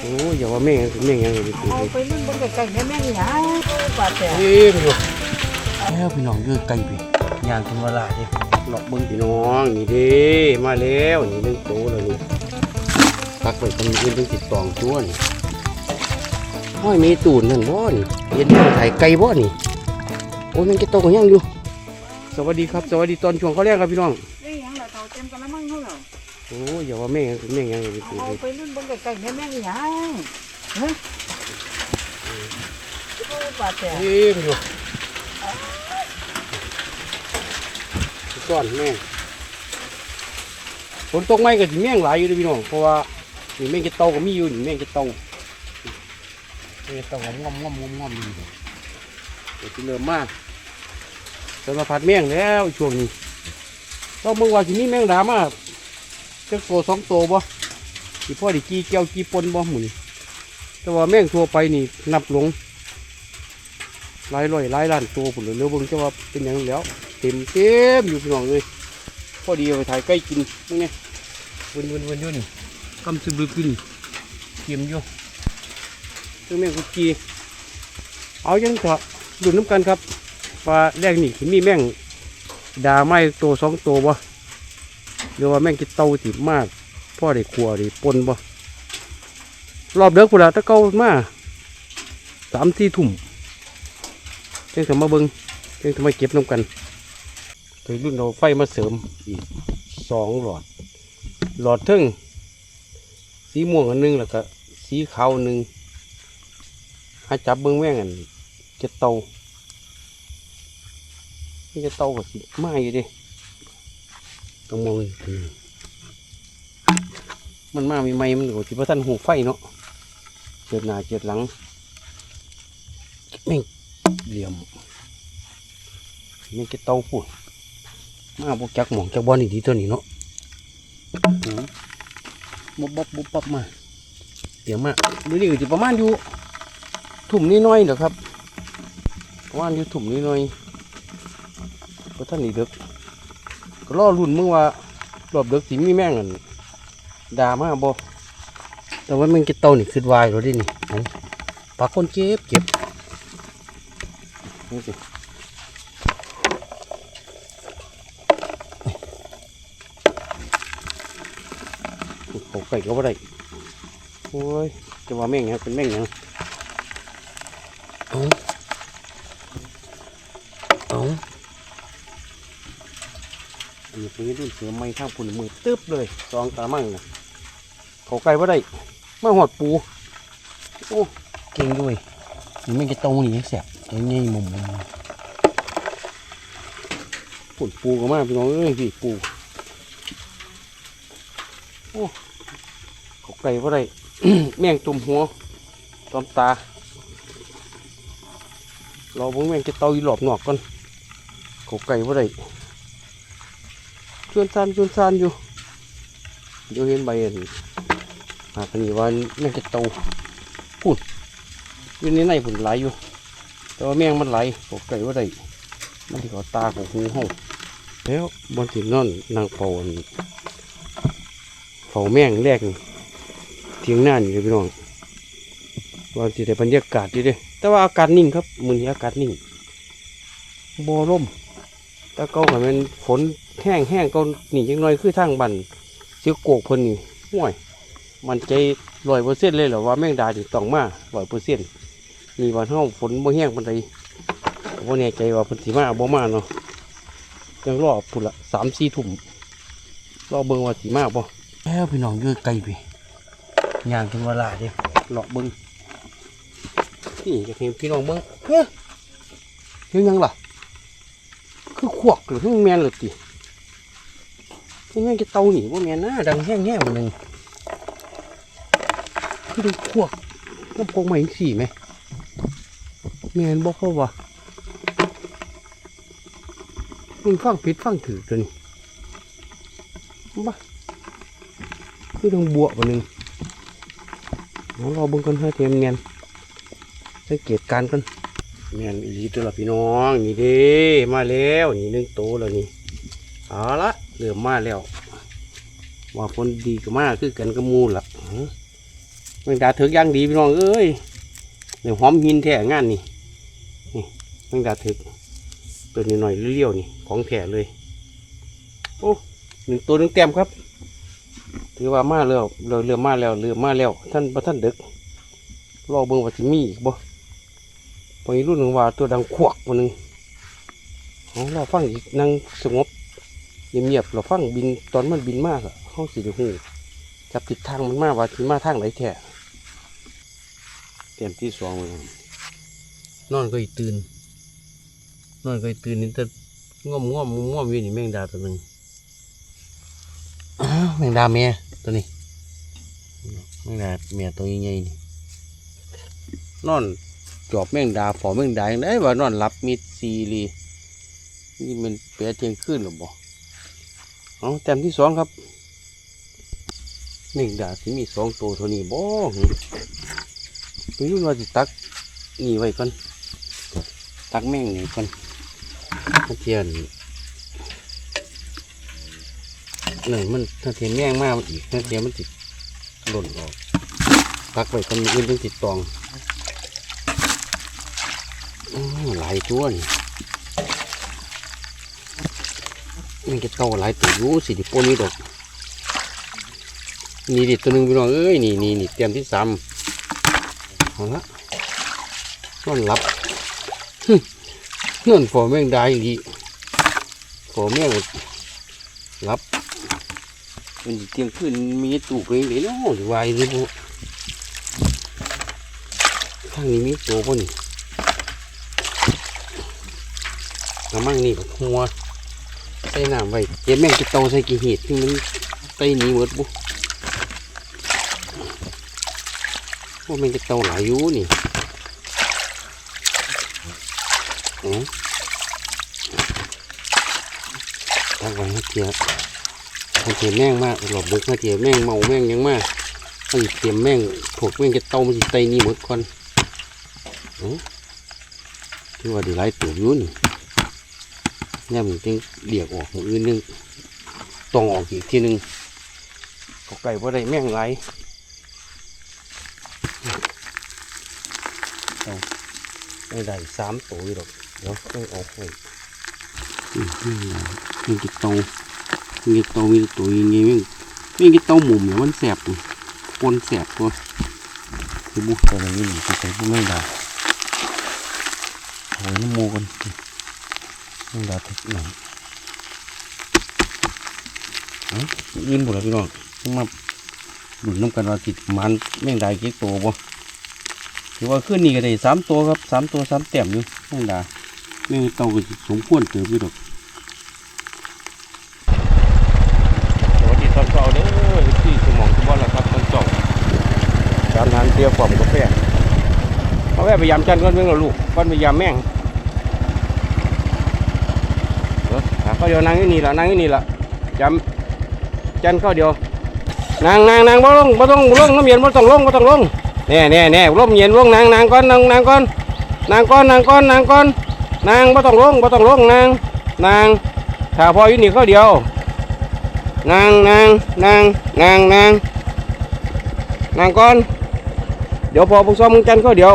โอ้ยอย่าว่าแม่งแม่งยังเลยพี่เอาไปนึ่งบนไก่ๆแม่แม่งหยังปลาแต่เฮ้ยพี่น้องแล้วพี่น้องเยอะไกลไปย่างถึงเวลาเด้หลอกเบิ้งพี่น้องนี่เด้มาแล้วนี่หนึ่งโตแล้วนี่พักไปกันยืนถึงติดตองตัวนี่ห้อยมีตูนนั่นบ่นี่เย็นนี่ถ่ายไก่บ่นี่โอ้ยมันจะโตกันยังอยู่ สวัสดีครับ สวัสดีตอนช่วงเขาแรกครับพี่น้องนี่หยังล่ะเท่าเต็มกันแล้วมั้งเท่าเหรอ โอ้ยอย่าว่าแม่งแม่งยังเลยพี่เอาไปนึ่งบนไก่ๆแม่แม่งหยังฮะปลาแต่เฮ้ยพี่น้องก้อนแม่งฝนตกไหมก็สิแม่งหลายอยู่เด้อพี่น้องเพราะว่านี่แม่งจะโตก็มีอยู่นี่แม่งจะโตแม่งจะโตงอมงอมงอมงอมงอมอยู่เดี๋ยวสิเริ่มมาสารพัดแม่งแล้วช่วงนี้เราเมื่อวานที่นี่แม่งดามา จะโตสองโตบ่ที่พ่อไดิกี้เกี่ยวกี้ปนบ่หมุนแต่ว่าแม่งทั่วไปนี่นับหลงหลายร้อยหลายล้านตัวผุนเลยเร็วเบิ่งจะว่าเป็นอย่างนั้นแล้ว เต็มเต็มอยู่พี่น้องเลยพอดีเอาไปถ่ายใกล้กินนี่ไงวนวนวนอยู่นี่กำซึบลึกอยู่นี่เกียมอยู่ซึ่งแม่งกุกกีเอายังเถอะดูน้ำกันครับปลาแรกนี่ที่มีแม่งดาไม้ตัวสองตัวบ่ หรือว่าแม่งกินเต้าติมากพ่อได้ขัวด้ปนบ่รอบเด็กพุ่นละตะเก้ามาสามสี่ทุ่มเจ้งสมาเบิงเจ้งสมาเก็บน้ำกันเคยรุ่นเอาไฟมาเสริมอีกสองหลอด หลอดทึ่งสีม่วงอันหนึงแล้วก็สีขาวหนึ่งให้จับเบิ้งแม่งอันจะเตานี่จะเตาก็สิไม้อยู่เดิ ต้องมองอีกมันมามีไม้มันก็ที่พระท่านหูไฟเนาะเจ็ดหน้าเจ็ดหลังแม่เหลี่ยมแม่งจะเตาพูดมาบุกจักหมองจักบอลนี่ดีตัวนี้เนาะบุบบับบุบบับมาเดี๋ยวมาดูนี่ก็จะประมาณอยู่ถุ่มนิดหน้อยเด้อครับประมาณอยู่ถุ่มนิดหน้อยพระท่านนี่เด็ก ก็รอรุ่นมึงว่ารอบเด็กสิมีแม่งอันด่ามาบ่แต่ว่ามันจะเต่านี่คือวายเราดินี่ปลาคนเก็บเก็บนี่สิเขาไก่ก็บ่ได้โอ้ยจะว่าแม่งหยังเป็นแม่งหยังเอาเอาอั นนี้เป็นรุ่นเสือไม้ข้างปุ่นมือตึ๊บเลยสองตามั่งนะเขาไก่บ่าได้มาหอดปูโอ้เก่งด้วยนี่แม่งจะโตนี่แสบยังไงมุมมุมปุ่นปูก็มาพี่น้องเอ้ยพี่ปูโอ้ขาไก่ว่าไรแมงตุ่มหัวตอมตาเราเบิ่งแมงจะเตาอีหลอบหนอกก่อนเขาไก่ว่าไร ชวนซานชวนซานอยู่เดี๋ยวเห็นใบอันหาคันนี้ว่าแมงจะเตาพูดอยู่ในในผุนไหลายอยู่ แต่ว่าแมงมันไหลเขาไก่ว่าไรมันที่เขาตาของหูห้องแล้วบนถิ่นนอนนางเป่าอันเฝ้าแมงแรกนี่เทียงหน้านี่เลยพี่น้องว่าสิได้บรรยากาศดีเด้แต่ว่าอากาศนิ่งครับมื้อนี้อากาศนิ่งบ่ลม แต่เก่าก็แมันฝนแห้งแห้งก็นี่จังน้อยคือทางบันเสียโกกเพิ่นนี่ห่วย มันใจร้อยเปอร์เซ็นต์เลยเหรอว่าแมงดาถึงต้องมาร้อยเปอร์เซ็นต์นี่วันเฮาฝนบ่แห้งปานใดก็บ่แน่ใจว่าเพิ่นสิมาบ่มาเนาะยังรอพุ่นละ3-4ทุ่มรอเบิ่งว่าสิมาบ่แล้วพี่น้องอยู่ไกลพี่ย่างถึงเวลาเดียวเลาะเบิ้งนี่จะเห็นพี่น้องเบิ้งเฮ้ยเห็นยังล่ะคือข วกหรือแมนหรือติเห็นยังจะเตาหนีว่าแมนนะดังแห้งแห้งมันหนึ่งคือดูขวกน้ำพงมาอีกสี่ไหมแมนบอกเขาว่ามึงฟังผิดฟังถือตัวนี้บ้าคือดังบวกมันหนึ่งเอารอเบิ่งกันให้เทียมเงียนสังเกตการณ์กัน เงียนอีลีตัวละพี่น้องนี่เด้มาแล้วนี่นึ่งโตแล้วนี่เอาละเริ่มมาแล้ว ว่าผลดีก็มาคือกันกับหมูละอื้อแมงดาถึกอย่างดีพี่น้องเอ้ยเดี๋ยวหอมหินแท้งานนี่นี่แมงดาถึกตัวนี้หน่อยเลี้ยวๆนี่ของแท้เลยโอ้หนึ่งตัวหนึ่งแต้มครับถือว่ามาแล้วเรือเรือมาแล้วเรือมาแล้ว ท่านประท่านเดึกรอเบิ่งว่าสิมีอีกบ่ พอรุ่นหนึ่งว่าตัวดังขวกวันหนึ่งเอาเราฟังอีกนั่งสงบเงียบๆเราฟังบินตอนมันบินมากอะห้องสิได้หูจับทิศทางมันมากว่าสิมาทางไหนแท้เตรียมที่สองเลยนอนก็อีตื่นนอนก็อีตื่นนี่แต่ง่อมง่อมง่อมอยู่นี่แมงดาตัวหนึ่งอ้าวแมงดาเมียตัวนี้แมงดาเมียตัวใหญ่ๆนี่นอน จอบแมงดาฝอแมงดาอย่างได้ว่านอนหลับมีซีรีนี่มันเปียเทียงคืนหรือบ่เอาแต้มที่สองครับแมงดาสิมีสองตัวเท่านี้บ่หึไม่รู้ว่าจะตักนี่ไว้ก่อนตักแมงนี่ก่อนถ้าเทียนหนึ่งมันถ้าเทียนแมงมากอีกถ้าเทียนมันติดหล่นออกตักไว้ก่อนมีอื่นต้องติดตองอ หลายตัวนี่มันจะโตหลายตัวอยู่สิที่ปนนี้ดอกนี่ดิตัวหนึ่งพี่น้องเอ้ยนี่นี่นี่เตรียมที่สามเอาละนอนหลับฮึนอนฝอแมงได้ดีฝอแมงหลับมันเตียงขึ้นมีตู้ไปเลยเนาะวายเลยพวกข้างนี้มีตัวป่ะนี่ กระมังนี่แบบหัวใส่น้ำไว้เจ็บแม่งจะโตใส่กี่เห็ดที่มันไตหนีหมดบุว่าแม่งจะโตหลายอยู่นี่อ๋อตั้งไว้ให้เทียบให้เทียบแม่งมากหลบเบิกให้เทียบแม่งเมาแม่งยังมากให้เตรียมแม่งถูกแม่งจะโตมันสิไตหนีหมดก่อนอ๋อที่ว่าดีหลายตัวอยู่นี่ เนี่ยมันจึงเดียกออกมืออื่นนึงต้องออกอีกทีนึงก็ไก่ว่าได้แม่งไรไม่ได้สามตัวหรอกเดี๋ยวต้องออกให้อืมนี่นะมีกี่ตัวมีกี่ตัวมีตัวอยังไงมั่งมีกี่ตัวหมุมเนี่ยมันแสบอยู่ปนแสบตัวคือบุกตัวอะไรนี่ไปใส่พวกแม่งดาโอ้ยน้ำโมกัน แมงดาทึกหนังอ้าอื่นหมดแล้วพี่น้องต้องมาดุนน้ำกันว่าติดมันแมงดากี่ตัวบ่ถือว่าขึ้นนี่ก็ได้สามตัวครับสามตัวสามแต้มอยู่แมงดาแมงเต่าก็สมควรเติบอยู่ดอกอนเช้าเด้อที่สมองสมบัติแล้วครับตอนเช้าการทานเตรียมความกาแฟเอาแม่พยายามจันก่อนเพิ่งเราลูกก่อนพยายามแม่ง เออหา ข้าวเดียวนั่งอยู่นี่ละนั่งอยู่นี่ละจำจันข้าวเดียวนั่งนั่งนั่งบ่ลงบ่ต้องบ่ลงน้ำเย็นบ่ต้องลงบ่ต้องลงแน่แน่แน่ลมเย็นลงนั่งนั่งก่อนนั่งนั่งก่อนนั่งก่อนนั่งก่อนนั่งก่อนนั่งบ่ต้องลงบ่ต้องลงนั่งนั่งถ้าพออยู่นี่ข้าวเดียวนั่งนั่งนั่งนั่งนั่งนั่งก่อนเดี๋ยวพอพวกซ้อมมึงจันข้าวเดียว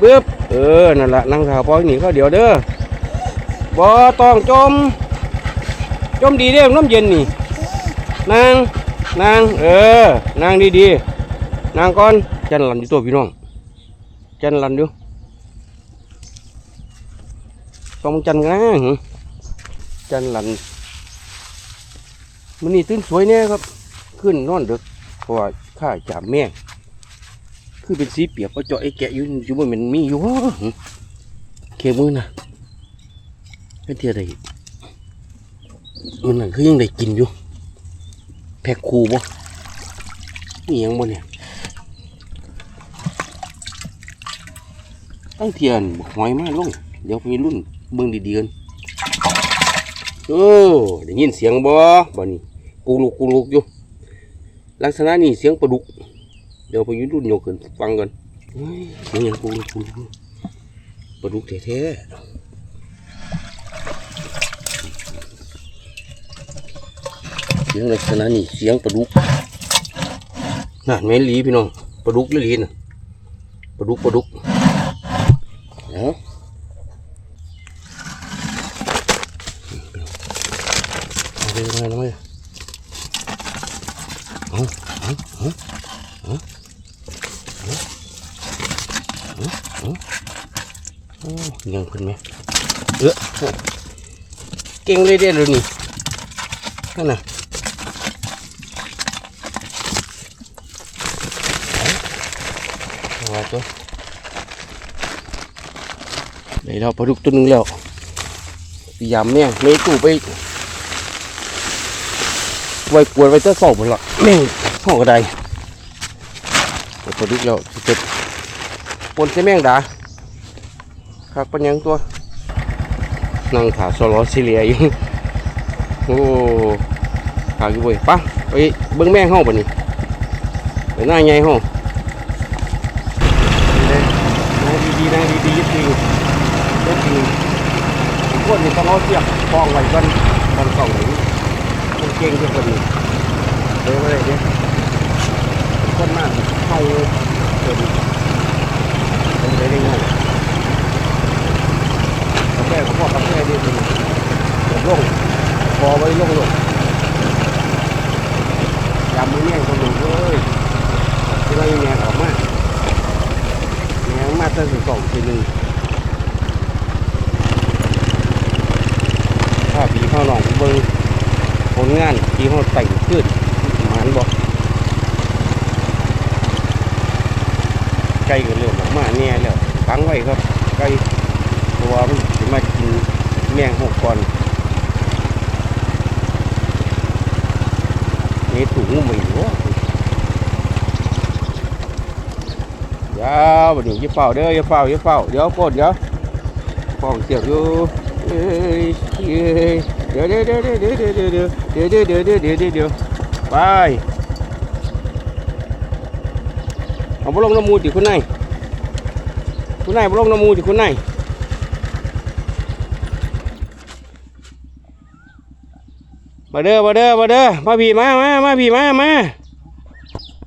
ปึ๊บเออนั่นแหละนั่งถ้าพออยู่นี่ข้าวเดียวเด้อ บ่ต้องจม จมดีเด้น้ำเย็นนี่ นาง นาง เออ นางดีดีๆ นางก่อนจันหลันอยู่ตัวพี่น้อง จันหลันอยู่ต้องจันกันนะจันหลันมันนี่ตื่นสวยเนี่ยครับ ขึ้นนอนดึกเพราะว่าข้าจับแม่คือเป็นสีเปียกก็เจาะไอ้แกะอยู่อยู่บนมันมีอยู่วะเคมือนะ ไม่เทียได้มันนั่นคือยังได้กินอยู่ แพ็คคูบ่นี่ยังบ่เนี่ยตั้งเทียนหอยมาลง เดี๋ยวมีรุ่นเบิ่งดีๆกันโอ้ได้ยินเสียงบ่บ่นี่กูลูกกูลูกอยู่ ลักษณะนี้เสียงปลาดุก เดี๋ยวไปยืนรุ่นโยกขึ้นฟังกันเฮ้ยเสียงหยังกูลูกกูลูกปลาดุกแท้ๆ สียงลักษณะนี้เสียงปลาดุกนั่นแม่นลีพี่น้องปลาดุกอีหลีน่ะปลาดุกปลาดุกเอ้าเอาไปเอาไปเอาไปเอาเอาเอาเอาเอาโอ้ยังขึ้นไหมเออเก่งเลยเด้อเลยนี่นั่นน่ะ เอาตัวได้แล้วปลาดุกตัวนึงแล้วพยายามแม่งไม่ตู้ไปไว้กวนไว้เจ้าสอบหมดละแม่งห้องกระไดปลาดุกแล้วสิเจ็บปนใส่แม่งดาคักปัญญังตัวนั่งขาสลอซิเลียอยู่โอ้ขาอยู่เว้ยไปะไปเบิ้งแม่งห้องปะนี่ไปหน้าใหญ่ห้องดีๆนั่งดีๆจริงจริงทุกค นนี่ต้องเอาเสียบกองไว้ก่อนตอนสองนึ่งมันเก่งทุกคนนี่เดี๋ยวอะไรเนี่ยคนมากเข้าเกิดเป็นไปได้ง่ายกาแฟของพ่อกาแฟดีจริงเดี๋ยวลงพอไว้ลงลงยำมือเนี่ยคนหนึ่งเลยที่ว่าอย่างเงี้ยออกมาแหงมาตั้งสองทีหนึ่งถ้าหนองเบิงผลงานผีเขาแต่งขึ้นหมานบอกไก่ก็เริ่มออกมาเนี่ยแล้วตั้งไว้ครับไก่เพราะว่ามันจะมากินแมงหกก่อนนี่ถุงมันอยู่วะเดี๋ยวบัดนี้อย่เฝ้าเด้ออย่เฝ้าอย่เฝ้าเดี๋ยวกดเดี๋ยวฟองเสียบอยู่ เอ้ยเอ้ยเดี๋ยวเดี๋ยวเดี๋ยวเดี๋ยวเดี๋ยวเดี๋ยวเดี๋ยวเดี๋ยวเดี๋ยวเดี๋ยวเดี๋ยวเดี๋ยวเดี๋ยวไปเอาบ่ลงน้ำมูจิคุณนายคุณนายบ่ลงน้ำมูจิคุณนายมาเด้อมาเด้อมาเด้อมาพี่มามามาพี่มามา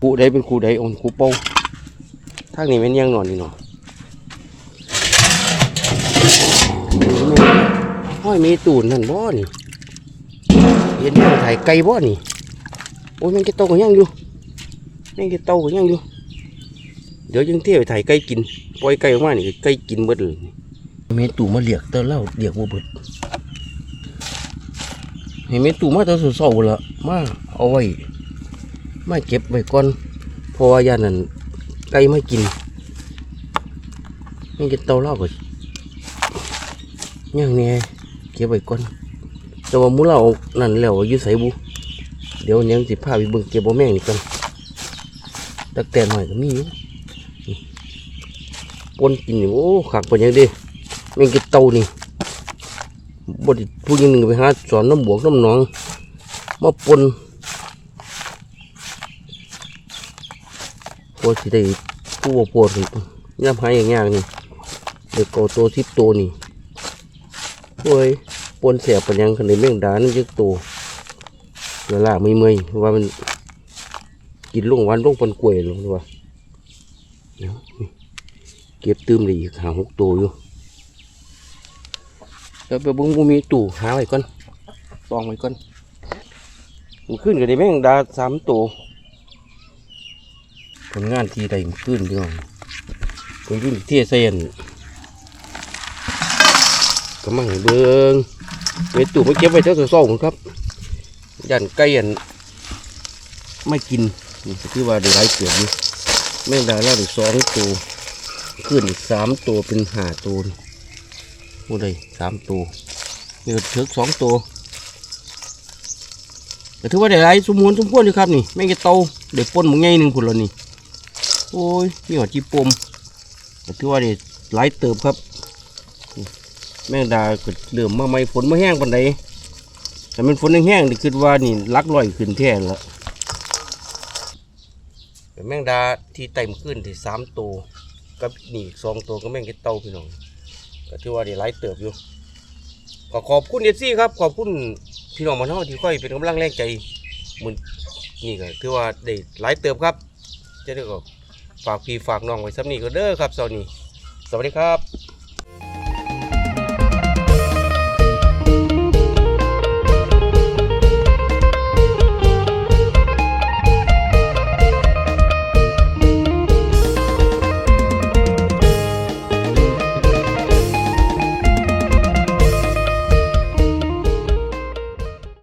ครูใดเป็นครูใดองค์ครูโป้ทางนี้เป็นยังนอนนี่เนาะ ห้อยเมตูนนั่นบ่นี่เห็นว่าถ่ายไก่บ่นี่โอ้ยมันจะโตกันยังอยู่มันจะโตกันยังอยู่ เดี๋ยวยังเที่ยวถ่ายไก่กินปล่อยไก่ออกมานี่ไก่กินเบิดเลยเมตูมาเรียกเตอเล่าเรียกบ่เบิดเห็นเมตูมาแตอนเช้าละมาเอาไว้มาเก็บไว้ก่อนเพราะว่ายานั่นไก่ไม่กินยังจะโตเล่าก่อนยังเนี่ย ก็บไว้ก่อนแต่ว่ามูเรานั่นแล้วอยู่ใส่บุเดี๋ยวยังสิพาไปเบิ่งเก็บบ่แม่งนี่กันตักแต่หน่อยก็มีอยู่นี่ปนกินนี่โอ้ขักปนยังเดีแม่งกินเตานี่บดผู้หญิงหนึ่งไปหาสอนน้ำบวกน้ำหนองมาปนพอสิได้ผู้บ่ปวดย่ำหายอย่างยากนี่เด็กโกโตสิบตัวนี่โอ้ย ปนเสียปัญญังคันในเรื่งดานยึกตัวเวลาไม่เมยว่ามันกินลงวันลงปนกล้วยลงดีกว่าเดี๋ยวนี่เก็บตื้มเลยอีกหาหกตัวอยู่แล้วไปบุ้งบูมีตู่หาไว้ก่อนตองไว้ก่อนขึ้นกันได้แม่งดาสามตัวผลงานทีใดขึ้นพี่น้องผมอยุ่นที่เซียนก็มั่งเบิ้ง เวตูไม่เก็บไว้เท่าสองครับยันไก่ยันไม่กินนี่ก็คือว่าได้หลายเกือบอยู่แม่งได้แล้วได้สองตัวขึ้นอีกสามตัวเป็นห้าตัวโอ้ได้สามตัวนี่ก็เถิกสองตัวแต่ถือว่าได้หลายสมมูลสมควรอยู่ครับนี่แม่งจะโตเดี๋ยวปนมึงไงหนึ่งคนละนี่โอ้ยมีหัวจีปมก็ถือว่าได้หลายเติบครับ แมงดาก็เริ่มมาใหม่ฝนมาแห้งปันใดแต่มันฝนแห้งๆนี่คิดว่านี่ลักลอยขึ้นแท่แล้วแมงดาที่ไต่มขึ้นที่สามตัวกับนี่สองตัวก็แมงกิเต่าพี่น้องก็ถือว่าได้หลเติบอยู่ก็ขอบคุณเอซี่ครับ ขอบคุณพี่น้องมันเท่าที่ค่อยเป็นกำลังแรงใจมือนี่ก็ถือว่าได้หลเติบครับ จะได้ก็ฝากพี่ฝากน้องไว้ซ้ำนี้ก็เด้อครับสวัสดีสวัสดีครับ